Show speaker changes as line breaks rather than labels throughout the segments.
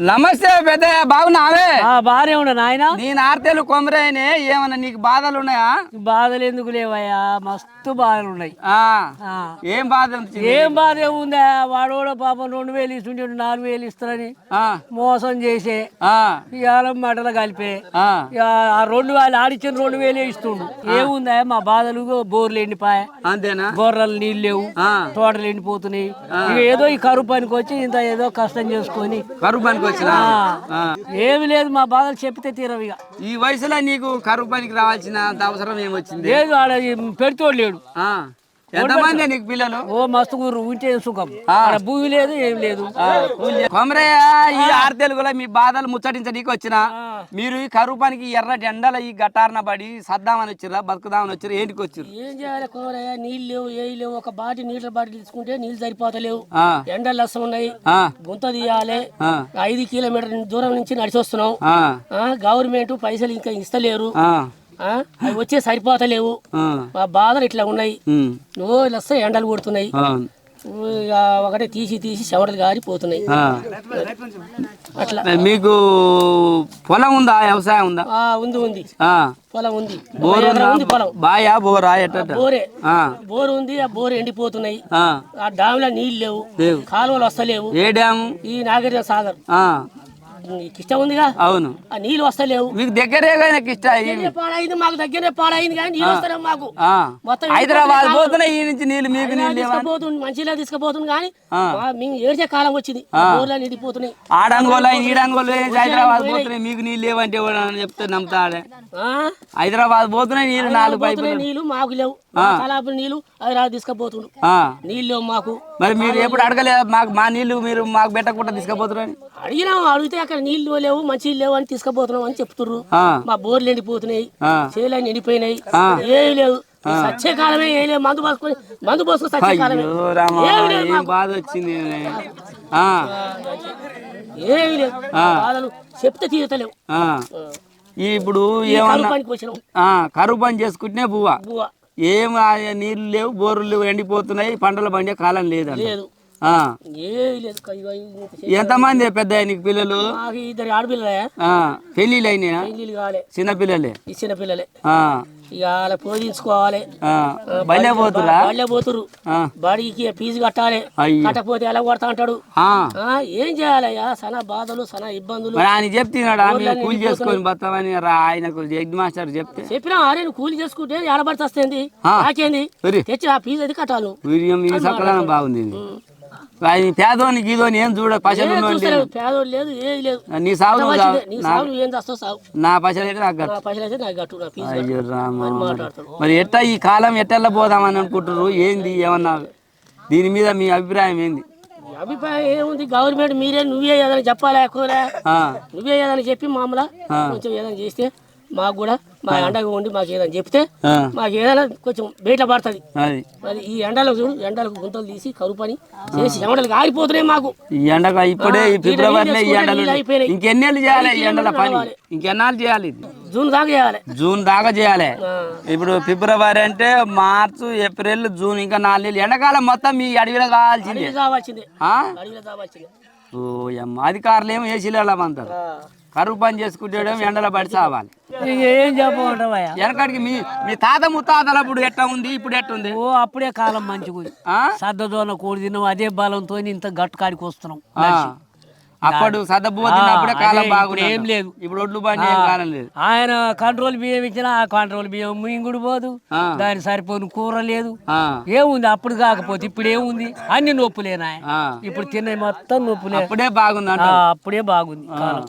నమస్తే పెద్దయ్య బాగున్నావే?
ఆ బానే ఉండ నాయన.
నేను ఆర్తేలు కొమరేనే ఏమన్నా నీకు బాధలు ఉన్నాయా?
బాధలు ఎందుకు లేవయ్యా? మస్తు బాధలు ఉన్నాయి.
ఏం బాధ ఉంది?
ఏం బాధ ఏముందా? వాడు కూడా పాపం రెండు వేలు ఇస్తుంటే నాలుగు వేలు ఇస్తారని మోసం చేసే ఇవాళ మటలు కలిపే
ఆ.
రెండు వేలు ఆడిచ్చిన రెండు వేలే ఇస్తుండు. ఏముందా మా బాధలు బోర్లు ఎండిపాయ
అంతేనా?
బోర్రలు నీళ్ళు లేవు. తోటలు ఎండిపోతున్నాయి. ఏదో ఈ కరువు పనికి వచ్చి ఇంత ఏదో కష్టం చేసుకొని
కరువు పనికి వచ్చిన.
ఏమి లేదు మా బాధలు చెప్తే తీరవు ఇక.
ఈ వయసులో నీకు కరువు పనికి రావాల్సిన అవసరం ఏమొచ్చింది?
లేదు ఆడ పెడుతోడు లేడు.
ఆ. ఎంతమంది నీకు పిల్లలు?
ఓ మస్తు ఉంటే సుఖం. భూమి లేదు ఏం లేదు.
కొమరయ్య ఈ ఆరు తెలుగులో మీ బాధలు ముచ్చటించడానికి వచ్చిన? మీరు ఈ కరువు పనికి ఎర్రటి ఎండల ఈ గట్టారన పడి సద్దామని వచ్చిరా బతుకుదామని వచ్చారు ఏంటికి వచ్చారు
ఏం చేయాలి కోరయ్య నీళ్ళు లేవు ఏవి లేవు. ఒక బాటి నీళ్ళ బాటి తీసుకుంటే నీళ్ళు సరిపోతలేవు. ఎండలు లసం ఉన్నాయి. గుంత తీయాలి. ఐదు కిలోమీటర్ దూరం నుంచి నడిచి వస్తున్నాం గవర్నమెంట్ పైసలు ఇంకా ఇస్తలేరు. అవి వచ్చే సరిపోతలేవు.
ఆ,
మా బాధలు ఇట్లా ఉన్నాయి. నువ్వు లస్స ఎండలు కొడుతున్నాయి. ఒకటే తీసి తీసి చెమటలు గారిపోతున్నాయి. అట్లా.
మీకు పొలం ఉందా? వ్యవసాయం ఉందా?
ఆ, ఉంది ఉంది.
ఆ,
పొలం ఉంది.
బోరు ఉందా?
పొలం.
బాయా? బోరా?
బోరే. బోరు ఉంది ఆ బోరు ఎండిపోతున్నాయి.
ఆ,
ఆ డామ్లో నీళ్ళు లేవు.
లేవు.
కాలువలు వస్తలేవు.
ఏ డ్యాము?
ఈ నాగరిక సాగర్. నీకు ఇష్టం ఉందిగా
అవును.
ఆ నీళ్ళు వస్తలేవు.
మీకు దగ్గరే
దగ్గరే పాడైంది మాకు దగ్గరే పాడైంది కానీ నీళ్ళు వస్తలేవు మాకు.
ఆ.
మొత్తం
హైదరాబాద్ పోతున్నాయి ఈ నుంచి నీళ్ళు మీకు నీళ్ళు లేవా?
తీసుకుపోతుంది మంచిగా తీసుకుపోతుంది కానీ. మా- మేము ఏడ్చే కాలం వచ్చింది. బోర్లు నిండిపోతున్నాయి
ఆడంగోలు ఈడంగోలు హైదరాబాద్ పోతున్నాయి మీకు నీళ్ళు లేవంటే ఎవడు అని చెప్తే నమ్ముతాడే?
ఆ?
హైదరాబాద్ పోతున్నాయి నీళ్ళు నాలుగు పైపులు.
పోతున్నాయి నీళ్ళు మాకు లేవు. మా తలాపుల నీళ్ళు హైదరాబాద్ తీసుకుపోతుండు.
ఆ.
నీళ్ళు లేవు మాకు.
మరి మీరు ఎప్పుడు అడగలేదు? మాకు మా నీళ్ళు మీరు మాకు పెట్టకుండా తీసుకుపోతున్నారని?
అడిగినాం అడిగితే అక్కడ నీళ్ళు లేవు మంచి లేవు అని తీసుకుపోతున్నాం అని చెప్తుర్రు.
ఆ,
మా బోర్లు ఎండిపోతున్నాయి. చేలన్నీ ఎండిపోయినాయి ఏమి లేవు. సచ్చే కాలమే ఏం లేవు. మందు పోసుకొని మందు పోసుకొని సచ్చే కాలమే.
బాధ వచ్చింది
ఏమి లేవు. బాధలు చెప్తే తీరతలేవు.
ఇప్పుడు ఏమన్నా
కరువు
పని చేసుకుంటే బువ్వ.
బువ్వ.
ఏం ఆ నీళ్ళు లేవు బోర్లు లేవు ఎండిపోతున్నాయి పంటలు పండే కాలం లేదండి ఎంతమంది పెద్ద నీకు పిల్లలు?
ఇద్దరు ఆడపిల్లలే.
పెళ్ళిళ్ళు
పెళ్ళిళ్ళు కాలే.
చిన్న పిల్లలే
ఈ చిన్న పిల్లలే వాళ్ళ పోదించుకోవాలి.
బయలే పోతురా
వాళ్ళే పోతురు బాడీకి ఫీజు కట్టాలి. కట్టకపోతే ఎలా కొడతా అంటాడు? ఏం చేయాలయ్యా? సన బాధలు సన ఇబ్బందులు.
ఆయన చెప్తున్నాడు? కూలి చేసుకొని బతామని ఆయనకు హెడ్ మాస్టర్ చెప్తే.
చెప్పినా అరే నువ్వు కూలి చేసుకుంటే ఎడబడితే వస్తుంది. నాకేంది? తెచ్చి ఆ ఫీజు అది కట్టాలి
బాగుంది పేదోని గీదోని ఏం చూడ పశలు నీ సాగు.
నీ
పశలు అయితే నాకు
ఫీజు
అయ్యో మరి ఎట్టా ఈ కాలం ఎట్టెల్లా పోదామని అనుకుంటారు ఏంది ఏమన్నా? దీని మీద మీ అభిప్రాయం ఏంది?
అభిప్రాయం ఏముంది? గవర్నమెంట్ మీరే నువ్వే ఏదైనా చెప్పాలి
ఆ,
నువ్వే ఏదైనా చెప్పి మామూలు కొంచెం ఏదైనా చేస్తే మాకు కూడా మా ఎండగా ఉండి మాకు ఏదైనా చెప్తే మాకు ఏదైనా కొంచెం బయట పడుతుంది.
అది.
మరి ఈ ఎండలకు చూడు ఎండలకు గుంతలు తీసి కరువు పని చేసి ఎండలకు ఆరిపోతున్నాయి మాకు.
ఈ ఎండక ఇప్పుడే ఈ ఫిబ్రవరిలో ఈ ఎండలు. ఇంకెన్నేళ్ళు చేయాలి ఈ ఎండల పని? ఇంకెన్నాళ్ళు చేయాలి?
జూన్ దాకా చేయాలి.
జూన్ దాకా చేయాలి. ఇప్పుడు ఫిబ్రవరి అంటే మార్చి ఏప్రిల్ జూన్ ఇంకా నాలుగు నెలలు. ఎండాకాలం మొత్తం మీ అడవిలో కావాల్సిందే.
కావాల్సిందే.
అధికారులు ఏమో ఏసీలు వెళ్ళమంటారు. కరువు పని చేసుకుంటే ఎండలో పడి సావాలి.
ఏం చెప్పమంటావయ్యా?
వెనకడికి మీ మీ తాత ముత్తాతలప్పుడు ఎట్లా ఉంది? ఇప్పుడు ఎట్టుంది
ఓ అప్పుడే కాలం మంచిగా? సద్దదోన కూడి తిన్నాం అదే బలంతో ఇంత గట్టు కాడికి వస్తున్నాం.
అప్పుడు సదబు తిన్నప్పుడే కాలం బాగుంది
ఏం లేదు.
ఇప్పుడు ఒడ్లు బండి ఏం కాలం లేదు.
ఆయన కంట్రోల్ బియ్యం ఇచ్చినా ఆ కంట్రోల్ బియ్యం మింగుడు పోదు. దాని సరిపోని కూర లేదు. ఏముంది? అప్పుడు కాకపోతే ఇప్పుడు ఏముంది? అన్ని నొప్పులేనా. ఇప్పుడు తిన్న మొత్తం నొప్పులే.
అప్పుడే బాగుంది
అప్పుడే బాగుంది కాలం.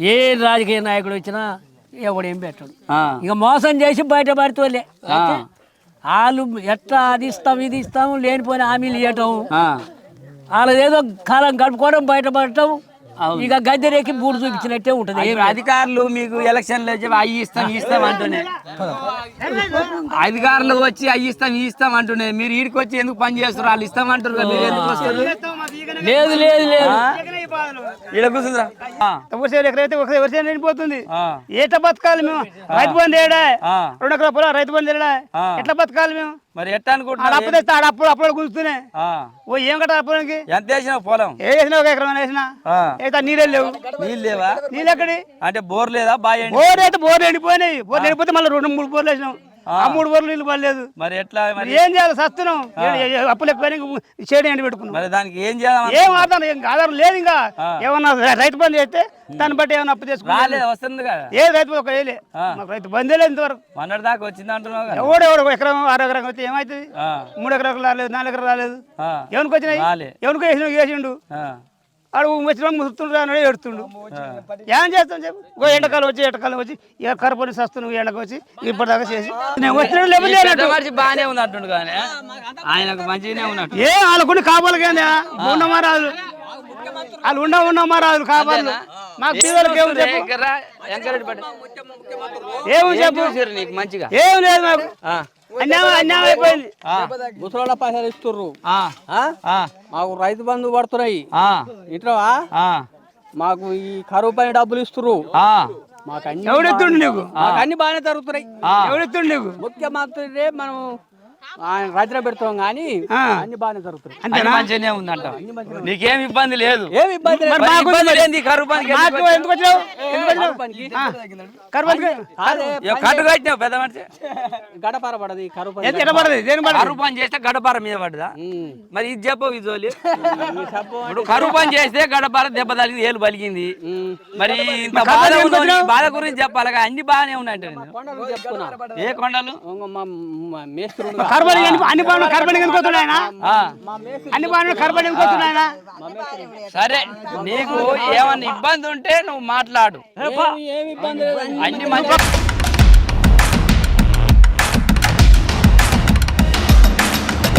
ఏ రాజకీయ నాయకుడు వచ్చినా ఎవడేం పెట్టడు. ఇక మోసం చేసి బయట పడితోలే వాళ్ళు ఎట్లా అది ఇస్తాం ఇది ఇస్తాం లేనిపోయిన హామీలు ఇవ్వటం
ఆ.
వాళ్ళది ఏదో కాలం గడుపుకోవడం బయటపడటం. ఇక గద్దెరెక్కి బూడు చూపించినట్టే ఉంటది.
అధికారులు మీకు ఎలక్షన్లు వచ్చి అవి ఇస్తాం ఇస్తాం అంటూనే. అధికారులు వచ్చి అవి ఇస్తాం ఇస్తాం అంటూనే. మీరు ఈడికి వచ్చి ఎందుకు పని చేస్తారు వాళ్ళు ఇస్తాం అంటారు
లేదు లేదు లేదు.
ఈడ కూర్చుందిరా. ఆ,
ఒకసారి ఎకరైతే ఒకసారి ఎవరి నిండిపోతుంది.
ఆ,
ఎట్లా బతకాలి మేము. రైతు బంధు ఏడా. రెండు ఎకరాల పొలం రైతు బంధు ఏడా. ఎట్లా బతకాలి మేము?
మరి ఎట్లా
ఆడ
అనుకుంటున్నావు
అప్పు తెస్తే ఆడ అప్పుడు అప్పుడు
ఆ,
ఓ ఏం కట్టాలి పొలంకి
ఎంత వేసినావు పొలం?
ఏ వేసినా ఒక ఎకరం వేసినా. అయితే నీళ్ళే లేవు.
నీళ్ళు లేవా?
నీళ్ళు ఎక్కడి?
అంటే బోర్ లేదా? ఎండి-
బోర్ అయితే బోర్లు ఎండిపోయినాయి. బోర్లు ఎండిపోతే మళ్ళీ రెండు మూడు బోర్లు వేసినాం. ఆ మూడు బోర్లు నీళ్ళు పడలేదు.
మరి ఎట్లా మరి?
ఏం చేయాలి? సస్తున్నాం అప్పులు ఎక్కువ చేయడం ఎండి పెట్టుకున్నాం.
మరి దానికి ఏం చేయాలి
ఏం ఆధారం ఆధారం లేదు ఇంకా. ఏమన్నా రైతు బంధు చేస్తే దాన్ని బట్టి ఏమన్నా అప్పు చేసుకున్నా
రాలేదు వస్తుంది కదా.
ఏ రైతు ఒక వేలే రైతు బందే లేదు ఇంతవరకు.
మొన్నటి దాకా వచ్చింది అంటున్నావు
ఎవడు ఎవడు ఎకరం ఆరు ఎకరం వస్తే ఏమవుతుంది? మూడు ఎకరాలు రాలేదు నాలుగు ఎకరాలు రాలేదు. ఎవరికి వచ్చినాయి. ఎవరికి వేసిండు? ఆడు వచ్చిన ముస్తుండ్రు అన్నాడు ఏడుతుండు.
ఆ.
ఏం చేస్తాం చెప్పు? ఓ ఎండకాలం వచ్చి ఎండకాలం వచ్చి ఇక కరపని సస్తున్నావు ఎండకు వచ్చి ఇప్పటిదాకా చేసి. నేను వచ్చినాడు
ఈ
లేకపోతే
బాగానే ఉంది అంటుండు కానీ ఆయనకు మంచిగానే ఉన్నట్టు.
ఏ వాళ్ళకుండా కాపాలకేందా ఉండమా రాదు వాళ్ళు ఉండ ఉండమా రాదు కాపాలు మాకు ఏమి చెప్పు? ఏమి చెప్పు?
చూసారు నీకు మంచిగా?
ఏం లేదు మాకు.
ముసలోళ్ళ పైసలు ఇస్తుర్రు. మాకు రైతు బంధు పడుతున్నాయి.
ఆ,
మాకు ఈ కరువు పైన డబ్బులు ఇస్తుర్రు. మాకు అన్ని
ఎవడెత్తుండు నీకు?
మాకు అన్ని బాగానే జరుగుతున్నాయి.
ఆ.
ఎవడెత్తుండు నీకు?
ముఖ్యమంత్రి మనం ఆయన రచన పెడుతున్నాం కానీ. అన్ని బాగానే
మంచిగానే ఉందంట. నీకేం ఇబ్బంది లేదు.
ఏమి ఇబ్బంది లేదు.
మరి
మరి
మాకు
ఇబ్బంది లేనిది కరువు పనికి ఎందుకు
మాకు ఎందుకు వచ్చినావు ఎందుకు వచ్చినావు
పనికి
ఆ, కరపనికి
కాదే,
ఇక కట్టు కట్టినావు పెద్ద మనిషి.
గడపర పడది కరువు పని
ఎంత ఎట్లా పడదు? దేని పడదు?
కరువు పని చేస్తే గడపార మీద పడ్డదా?
ఉమ్.
మరి ఇది చెప్పవు ఈ జోలి.
ఈ సబ్బు
ఇప్పుడు కరువు పని చేస్తే గడపార దెబ్బ తగిలింది ఏలు పలిగింది
ఉమ్.
మరి ఇంత బాధ ఈ బాధ గురించి చెప్పాలి అన్ని బాగానే ఉన్నాయంట.
కొండలు
ఏ కొండలు?
ఇంకో మా మా మేస్త్రి
కరపడి అన్ని పనులు వస్తున్నాయన
ఆ,
అన్ని పనులు కరపడి ఎందుకు వస్తున్నాయన
సరే నీకు ఏమన్నా ఇబ్బంది ఉంటే నువ్వు మాట్లాడు.
ఏమి- ఏమి ఇబ్బంది లేదు.
అన్ని మంచి